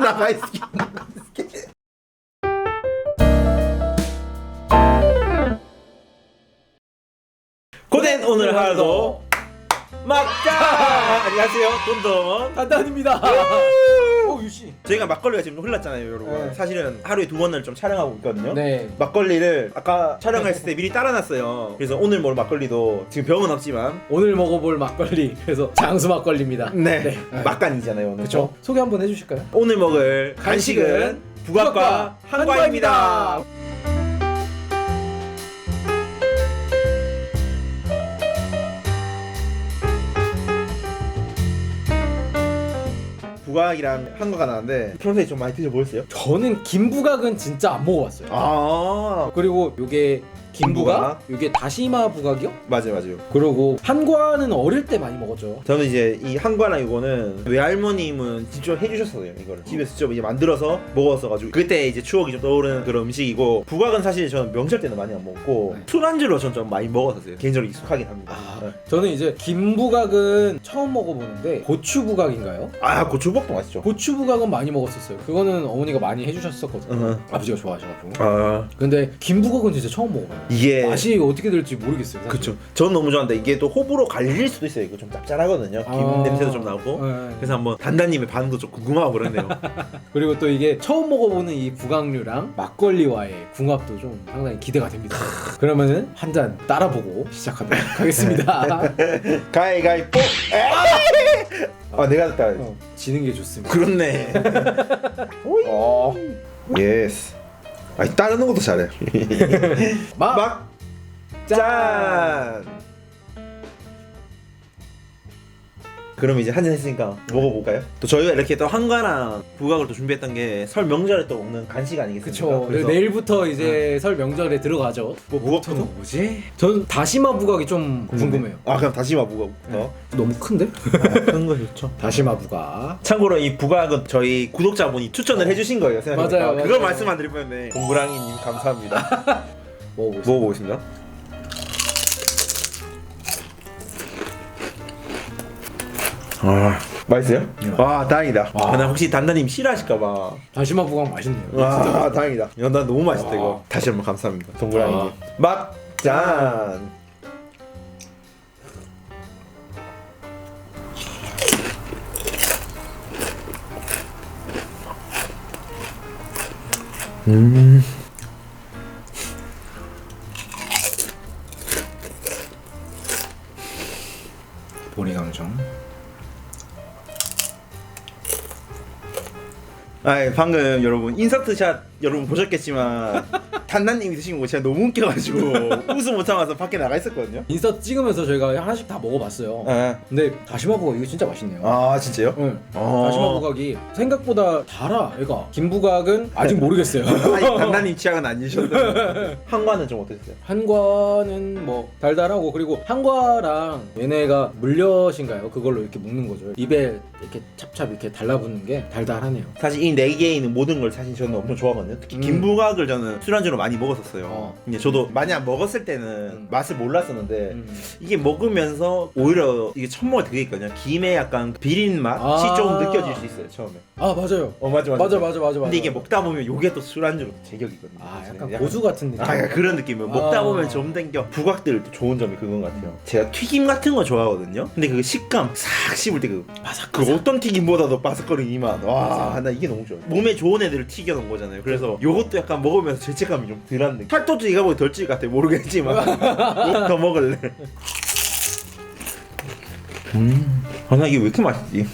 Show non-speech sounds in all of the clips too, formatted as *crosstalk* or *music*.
나가 *laughs* 있을게. 고된 오늘 하루도 막자. 안녕하세요, 돈돈. 단단입니다. 오 유씨. 저희가 막걸리가 지금 흘렀잖아요, 여러분. 네. 사실은 하루에 두 번을 좀 촬영하고 있거든요. 네. 막걸리를 아까 촬영했을 때 미리 따라놨어요. 그래서 오늘 먹을 막걸리도 지금 병은 없지만 오늘 먹어볼 막걸리 그래서 장수 막걸리입니다. 네, 막간이잖아요 오늘. 그렇죠. 소개 한번 해주실까요? 오늘 먹을 간식은 북악과 한과입니다. 북악이랑 한과가 나는데 평소에 좀 많이 드셔보셨어요? 저는 김부각은 진짜 안 먹어봤어요. 아 그리고 요게 김부각? 요게 다시마 부각이요? 맞아요 맞아요. 그리고 한과는 어릴 때 많이 먹었죠. 저는 이제 이 한과랑 이거는 외할머님은 직접 해주셨어요 이거를 집에서 직접 이제 만들어서 먹었어가지고 그때 이제 추억이 좀 떠오르는 그런 음식이고 북악은 사실 저는 명절 때는 많이 안 먹고 네. 술안주로 전 좀 많이 먹었었어요 개인적으로 익숙하긴 합니다 네. 저는 이제 김부각은 처음 먹어보는데 고추 부각인가요? 아 고추볶음 맛있죠 고추 부각은 많이 먹었었어요. 그거는 어머니가 많이 해주셨었거든요. 으흠. 아버지가 좋아하셔가지고. 아 근데 김부각은 진짜 처음 먹어봐요. 이게 맛이 어떻게 될지 모르겠어요. 사실. 그쵸 저는 너무 좋아하는데 이게 또 호불호 갈릴 수도 있어요 이거 좀 짭짤하거든요 김 아. 냄새도 좀 나고 네. 그래서 한번 단단님의 반응도 좀 궁금하고 그러네요 *laughs* 그리고 또 이게 처음 먹어보는 이 부각류랑 막걸리와의 궁합도 좀 상당히 기대가 됩니다. 그러면은 한 잔 따라보고 시작하도록 *laughs* 하겠습니다. *laughs* 가위가위뽀 에이! 아 내가 했다 어, 지는 게 좋습니다. 그렇네 어, 예스 아니 따르는 것도 잘해 막, 막 짠! 그럼 이제 한잔 했으니까 먹어볼까요? 또 저희가 이렇게 또 한가랑 부각을 또 준비했던 게 설 명절에 또 먹는 간식 아니겠습니까? 그쵸. 그래서 내일부터 이제 설 명절에 들어가죠. 무엇부터? 뭐지? 전 다시마 부각이 좀 궁금해요. 아 그럼 다시마 부각부터 너무 큰데? 큰거 좋죠 *laughs* 다시마 부각. 참고로 이 부각은 저희 구독자분이 추천을 해주신 거예요 생각해보니까 맞아요, 그걸 맞아요. 말씀 안 드릴 뻔했네 동그랑이님 감사합니다 *laughs* 먹어보겠습니다. 먹어보겠습니다 아 맛있어요? 와 다행이다 와. 나 혹시 단단님 싫어하실까봐 다시마 부각 맛있네요. 와 다행이다 야, 나 너무 맛있다 와. 이거 다시 한번 감사합니다 동그랑이님 아. 막짠 음 아 방금 여러분 인서트 샷 여러분 보셨겠지만 *laughs* 단단님이 드신 거 제가 너무 웃겨가지고 *laughs* 웃음 못 참아서 밖에 나가 있었거든요. 인스타 찍으면서 저희가 하나씩 다 먹어봤어요. 아, 근데 다시마 부각 이거 진짜 맛있네요. 아 진짜요? 응. 어. 다시마 부각이 생각보다 달아. 얘가 김부각은 아직 모르겠어요. *laughs* 아니 단단님 *laughs* 취향은 아니셨는데 한과는 좀 어땠어요? 한과는 뭐 달달하고 그리고 한과랑 얘네가 물엿인가요? 그걸로 이렇게 먹는 거죠. 입에 이렇게 찹찹 이렇게 달라붙는 게 달달하네요. 사실 이 네 개에 있는 모든 걸 사실 저는 엄청 좋아하거든요. 특히 음. 김부각을 저는 술안주로 많이 먹었었어요. 어. 근데 저도 많이 안 먹었을 때는 음. 맛을 몰랐었는데 음. 이게 먹으면서 오히려 이게 첫 먹을 때 그게 있거든요. 김의 약간 비린 맛이 아. 조금 느껴질 수 있어요 처음에. 아 맞아요. 어 맞아 맞아. 맞아 맞아 맞아. 근데 이게 먹다 보면 요게 또 술안주로 제격이거든요. 아 그래서 약간 고수 같은 느낌. 아, 약간 그런 느낌이에요. 먹다 아. 보면 좀 땡겨. 부각들 또 좋은 점이 그건 것 같아요. 제가 튀김 같은 거 좋아하거든요. 근데 그 식감 싹 씹을 때 그 바삭 그 어떤 튀김보다도 바삭거리는 이 맛. 와, 나 이게 너무 좋아. 몸에 좋은 애들을 튀겨 놓은 거잖아요. 그래서 요것도 약간 먹으면서 죄책감이 좀 덜한 느낌. 팔도도 이가 보기 것 같아. 모르겠지만. 이거 *laughs* 더 먹을래. 음. 아, 나 이게 왜 이렇게 맛있지?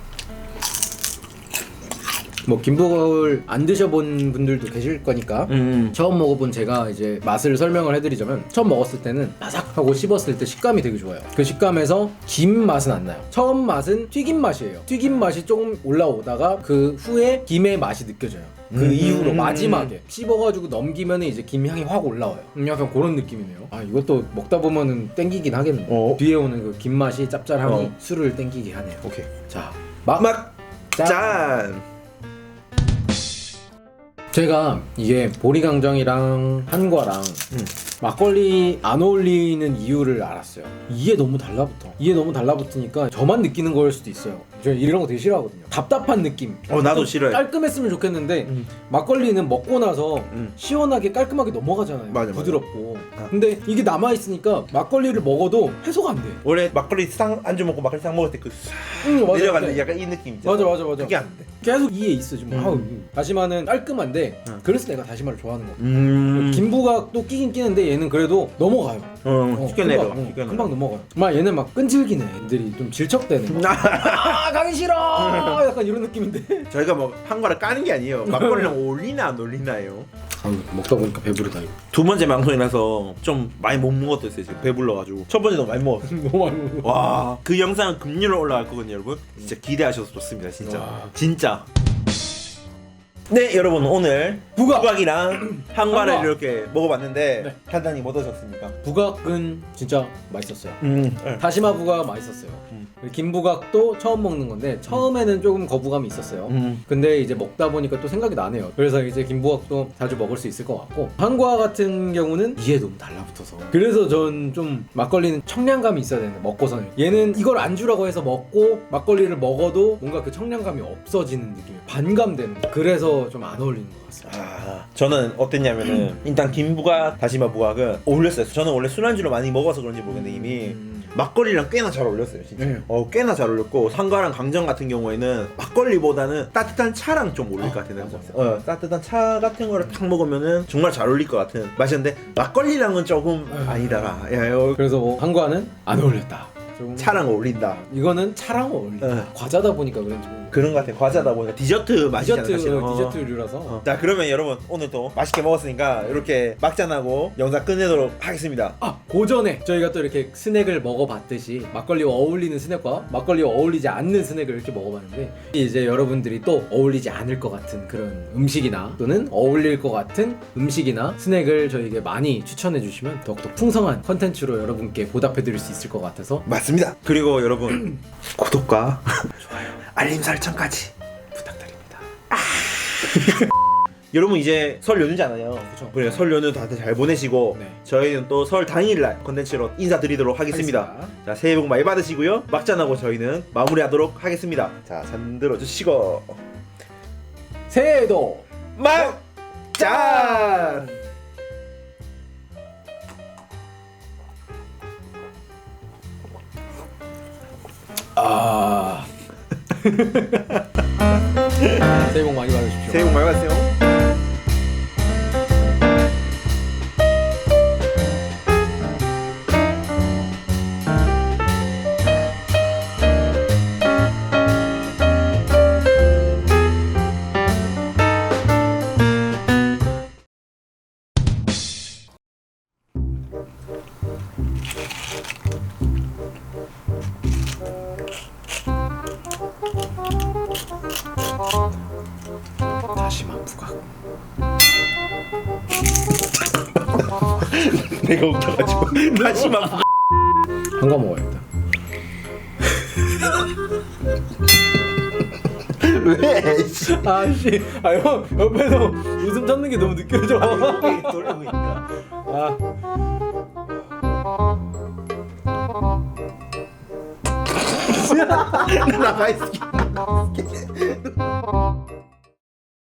뭐 김부각을 안 드셔본 분들도 계실 거니까 음. 처음 먹어본 제가 이제 맛을 설명을 해드리자면 처음 먹었을 때는 바삭하고 씹었을 때 식감이 되게 좋아요 그 식감에서 김 맛은 안 나요 처음 맛은 튀김 맛이에요 튀김 맛이 조금 올라오다가 그 후에 김의 맛이 느껴져요 그 음. 이후로 마지막에 씹어가지고 넘기면 이제 김 향이 확 올라와요 음, 약간 그런 느낌이네요 아 이것도 먹다 보면은 땡기긴 하겠네 어. 뒤에 오는 그 김 맛이 짭짤함이 어. 술을 땡기게 하네요 오케이. 자 맛. 막, 짠. 짠. 제가 이게 보리강정이랑 한과랑 음. 막걸리 안 어울리는 이유를 알았어요. 이게 너무 달라붙어. 이게 너무 달라붙으니까 저만 느끼는 거일 수도 있어요. 저 이런 거 되게 싫어하거든요. 답답한 느낌. 어, 나도 좀 싫어해. 깔끔했으면 좋겠는데 음. 막걸리는 먹고 나서 음. 시원하게 깔끔하게 넘어가잖아요. 맞아, 맞아. 부드럽고. 아. 근데 이게 남아 있으니까 막걸리를 먹어도 해소가 안 돼. 원래 막걸리 쌍 안주 먹고 막걸리 쌍 먹을 때그 응, 맞아. 내려가는 근데 약간 이 느낌 있잖아. 맞아 맞아 맞아. 그게 안 돼. 계속 이에 있어 지금. 음. 아우, 음. 다시마는 깔끔한데 음. 그래서 내가 다시마를 좋아하는 거야. 음. 김부각도 끼긴 끼는데 얘는 그래도 넘어가요. 어, 어, 쉽게 금방, 내려가. 어, 쉽게. 금방 넘어가요. 막 얘는 막 끈질기네. 애들이 좀 질척대네. *laughs* 아 가기 싫어. 약간 이런 느낌인데. 저희가 뭐 한과를 까는 게 아니에요. 막걸리랑 어울리나 *laughs* 안 어울리나요? 아우, 먹다 보니까 배부르다 이거. 두 번째 방송이라서 좀 많이 못 먹었어요 지금 배불러가지고 첫 번째 *laughs* 너무 많이 먹었어. 너무 많이 먹어. 와 그 영상은 금요일 올라갈 거거든요 여러분. 진짜 기대하셔서 좋습니다 진짜. 와. 진짜. 네 여러분 오늘 부각. 부각이랑 *clears throat* 한과를 한과. 이렇게 먹어봤는데 네. 간단히 뭐 드셨습니까? 부각은 진짜 맛있었어요. 음. 다시마 부각 맛있었어요. 음. 김부각도 처음 먹는 건데 처음에는 조금 거부감이 있었어요. 음. 근데 이제 먹다 보니까 또 생각이 나네요. 그래서 이제 김부각도 자주 먹을 수 있을 것 같고 한과 같은 경우는 이에 너무 달라붙어서 그래서 전 좀 막걸리는 청량감이 있어야 되는데 먹고서는 얘는 이걸 안주라고 해서 먹고 막걸리를 먹어도 뭔가 그 청량감이 없어지는 느낌이 반감되는 그래서 좀 안 어울리는 것 같습니다. 아, 저는 어땠냐면은 일단 김부각 다시마 부각은 어울렸어요. 저는 원래 술안주를 많이 먹어서 그런지 모르겠는데 이미 음. 막걸리랑 꽤나 잘 어울렸어요 진짜 네. 어 꽤나 잘 어울렸고 상가랑 강정 같은 경우에는 막걸리보다는 따뜻한 차랑 좀 어울릴 것 같은 맞아, 맞아, 어, 따뜻한 차 같은 거를 탁 먹으면은 정말 잘 어울릴 것 같은 맛이었는데 막걸리랑은 조금 아니다라 야, 어, 그래서 뭐 한과는 안 어울렸다. 좀 차랑 어울린다 이거는 차랑 어울린다. 네. 과자다 보니까 그런지 뭐. 그런 것 같아 과자다 보니까 디저트 맛이잖아 디저트 사실은. 어. 디저트류라서 어. 자 그러면 여러분 오늘도 맛있게 먹었으니까 이렇게 막잔하고 영상 끝내도록 하겠습니다 아 고전에 저희가 또 이렇게 스낵을 먹어봤듯이 막걸리와 어울리는 스낵과 막걸리와 어울리지 않는 스낵을 이렇게 먹어봤는데 이제 여러분들이 또 어울리지 않을 것 같은 그런 음식이나 또는 어울릴 것 같은 음식이나 스낵을 저희에게 많이 추천해 주시면 더욱더 풍성한 컨텐츠로 여러분께 보답해 드릴 수 있을 것 같아서 맞습니다. 그리고 여러분 *clears throat* 구독과 좋아요, 알림 설정까지 부탁드립니다. *laughs* 여러분 이제 설 연휴잖아요. 그쵸. 그래 설 연휴 다들 잘 보내시고 네. 저희는 또 설 당일날 컨텐츠로 인사드리도록 하겠습니다. 하겠습니다. 자 새해 복 많이 받으시고요. 막잔하고 저희는 마무리하도록 하겠습니다. 자 잔들어 주시고 새해에도 막잔. *laughs* 새해 복 많이 다시마 부각. *laughs* 내가 웃겨가지고 다시 막 한가 먹어야겠다. 왜? 씨. 아씨, 아 형 옆에서 웃음 참는 게 너무 느껴져. 돌리고 있다. 아. *laughs* 나가 있어.